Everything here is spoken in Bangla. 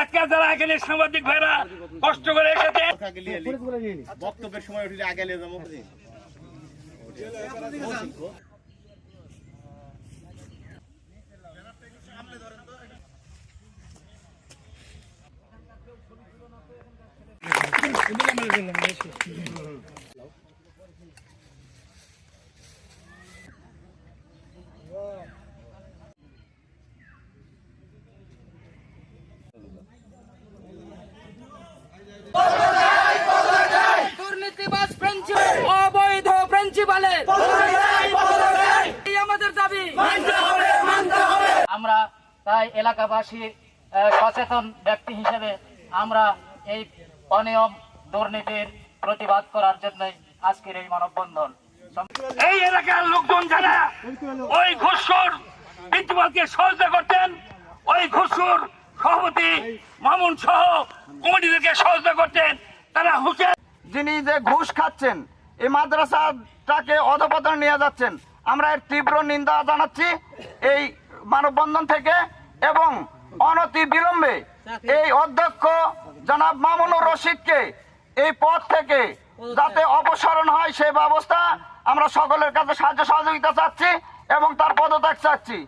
আজকে যারা এখানে সাংবাদিক ভাইরা কষ্ট করে এসেছে বক্তব্যের সময় উঠলে আগে যাব প্রিন্সিপালের আমাদের দাবি। আমরা তাই এলাকাবাসী সচেতন ব্যক্তি হিসেবে আমরা এই অনিয়ম দুর্নীতির প্রতিবাদ করার জন্যই আজকের এই মানববন্ধন। এই এলাকার লোকজন যারা ওই ঘুষখোর প্রিন্সিপালকে সহযোগিতা করতেন ওই ঘুষখোর সভাপতি মামুন সহ কমিটিদেরকে সহযোগিতা করতেন তারা হুঁশে যিনি যে ঘুষ খাচ্ছেন এই মাদ্রাসাটাকে অধপতন নিয়ে যাচ্ছেন। আমরা এর তীব্র নিন্দা জানাচ্ছি এই মানববন্ধন থেকে এবং অনতি বিলম্বে এই অধ্যক্ষ জনাব মামুনুর রশিদকে এই পদ থেকে যাতে অপসারণ হয় সে ব্যবস্থা আমরা সকলের কাছে সাহায্য সহযোগিতা চাচ্ছি এবং তার পদত্যাগ চাচ্ছি।